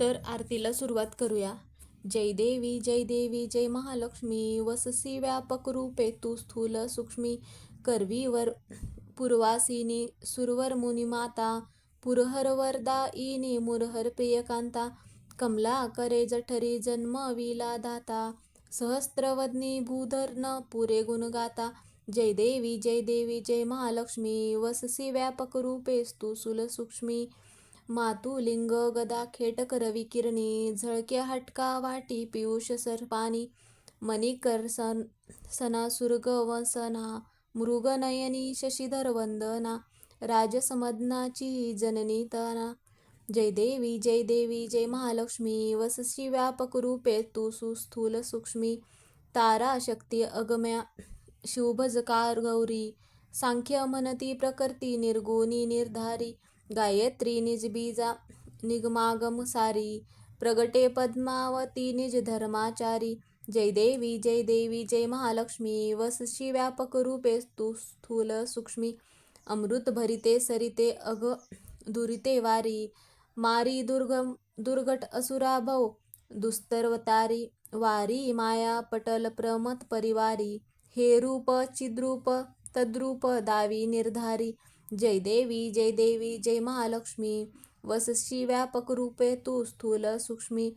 तर आरतीला सुरुवात करूया. जय देवी जय देवी जय महालक्ष्मी वससी व्यापक रूपे तू स्थूल सूक्ष्मी करवीवर पूर्वासिनी सुरवर मुनिमाता माता वरदा इनी मुरहर प्रियकांता कमला करे जठरी जन्मविला दाता सहस्त्रवदनी भूधर न पुरे गुणगाता जय देवी जय देवी जय महालक्ष्मी वससी व्यापक रूपे तू सूक्ष्मी मातू मातुलिंग गदा खेटकर विकिरणी झळके हटका वाटी पियुष सरपाणी मणिकर सन सनासुरग वसना मृगनयनी शशिधर वंदना राजसमदनाची जननी तना. जय देवी जय देवी जय महालक्ष्मी वसशी व्यापक रूपे तू सुस्थूल सूक्ष्मी. तारा शक्ती अगम्या शिवभजकार गौरी. सांख्य मनती प्रकृती निर्गुणी निर्धारी. गायत्री निजबीजा निगमागम सारी प्रगटे पद्मावती निज धर्माचारी। जय देवी जय देवी जय महालक्ष्मी वसशी व्यापक रूपे तू स्थूल सूक्ष्मी। अमृत भरिते सरिते अग दुरिते वारी। मारी दुर्गम दुर्गट असुरा भव दुस्तर्वतारी वारी माया पटल प्रमत परिवारी। हे रूप चिद्रूप तद्रूप दावी निर्धारी। जय देवी जय देवी जय महालक्ष्मी. वसशी व्यापक रूपे तू स्थूल सूक्ष्मी.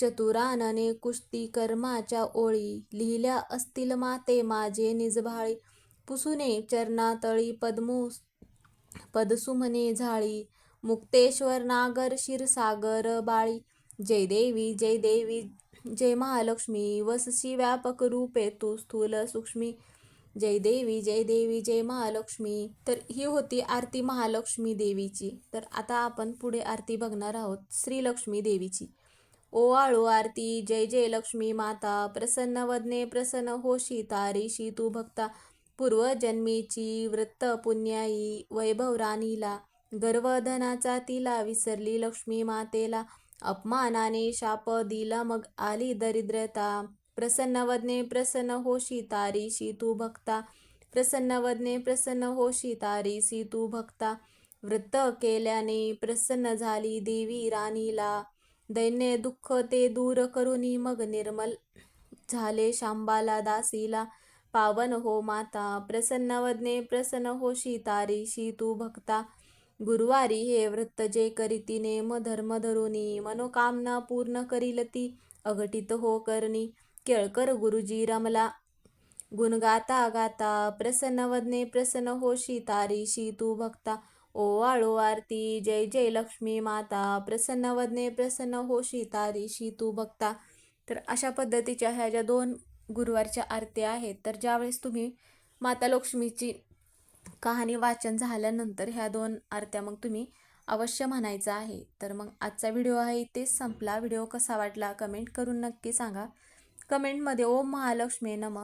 चतुरानने कुस्ती कर्माच्या ओळी. लिहिल्या असतील माते माझे निजभाळी पुसुने चरणातळी पद्मू पदसुमने झाळी. मुक्तेश्वर नागर क्षीरसागर बाळी. जय देवी जय देवी जय महालक्ष्मी. वसशी व्यापक रूपे तू स्थूल सूक्ष्मी. जय देवी जय देवी जय महालक्ष्मी. तर ही होती आरती महालक्ष्मी देवीची. तर आता आपण पुढे आरती बघणार आहोत श्रीलक्ष्मी देवीची. ओवाळू आरती जय जय लक्ष्मी माता प्रसन्न वदने प्रसन्न होशी तारीशी तू भक्ता. पूर्वजन्मीची वृत्त पुण्याई वैभव राणीला गर्वधनाचा तिला विसरली लक्ष्मी मातेला. अपमानाने शाप दिला मग आली दरिद्रता. प्रसन्न वदने प्रसन्न होशी तारीशी तू भक्ता. प्रसन्न वदने प्रसन्न होशी तारीशी तू भक्ता. वृत्त केल्याने प्रसन्न झाली देवी राणीला. दैन्य दुःख ते दूर करुनी मग निर्मल झाले शांबाला दासीला. पावन हो माता प्रसन्न वदने प्रसन्न होशी तारीशी तू भक्ता. गुरुवारी हे व्रत जे करीतीने म धर्म धरुनी. मनोकामना पूर्ण करील ती अघटित हो करणी. केळकर गुरुजी रमला. गुणगाता गाता प्रसन्न वदने प्रसन्न होशी तारीशी तू भक्ता. ओवाळो आरती जय जय लक्ष्मी माता प्रसन्न वदने प्रसन्न होशी तारीशी तू भक्ता. तर अशा पद्धतीच्या ह्या ज्या दोन गुरुवारच्या आरत्या आहेत तर ज्यावेळेस तुम्ही माता लक्ष्मीची कहाणी वाचन झाल्यानंतर ह्या दोन आरत्या मग तुम्ही अवश्य म्हणायचं आहे. तर मग आजचा व्हिडिओ आहे इथेच संपला. व्हिडिओ कसा वाटला कमेंट करून नक्की सांगा. कमेंटमध्ये ओम महालक्ष्मी नम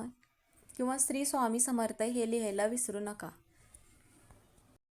किंवा श्री स्वामी समर्थ हे लिहायला विसरू नका.